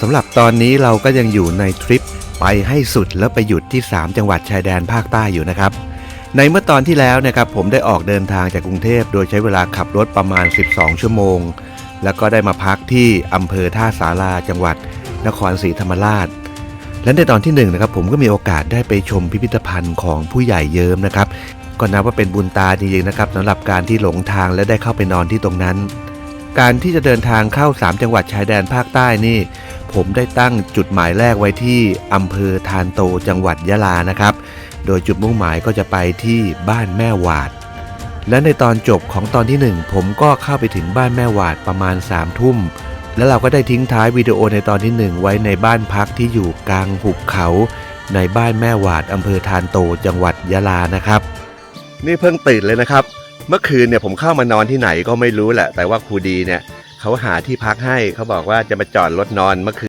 สำหรับตอนนี้เราก็ยังอยู่ในทริปไปให้สุดแล้วไปหยุดที่ 3 จังหวัดชายแดนภาคใต้อยู่นะครับ ในเมื่อตอนที่แล้วนะครับผมได้ออกเดินทางจากกรุงเทพโดยใช้เวลาขับรถประมาณ 12 ชั่วโมง แล้วก็ได้มาพักที่อำเภอท่าสาราจังหวัด นครศรีธรรมราช และในตอนที่หนึ่งนะครับผมก็มีโอกาสได้ไปชมพิพิธภัณฑ์ของผู้ใหญ่เยิ้มนะครับ ก็นับว่าเป็นบุญตาจริงๆนะครับสำหรับการที่หลงทางและได้เข้าไปนอนที่ตรงนั้น การที่จะเดินทางเข้า 3 จังหวัดชายแดนภาคใต้นี่ ผมได้ตั้งจุดหมายแรกไว้ที่อำเภอทานโตจังหวัดยะลานะครับ โดยจุดมุ่งหมายก็จะไปที่บ้านแม่หวาด และในตอนจบของตอนที่ 1 ผมก็เข้าไปถึงบ้านแม่หวาดประมาณ3ามทุ่ม แล้วเราก็ได้ทิ้งท้ายวิดีโอในตอนที่ 1 ไว้ในบ้านพักที่อยู่กลางหุบเขา ในบ้านแม่หวาดอำเภอทานโตจังหวัดยะลานะครับ นี่เพิ่งตื่นเลยนะครับ เมื่อคืนเนี่ยผมเข้ามานอนที่ไหนก็ไม่รู้แหละ แต่ว่าครูดีเนี่ย เขาหาที่พักให้เขาบอกว่าจะมาจอดรถนอนเมื่อคืน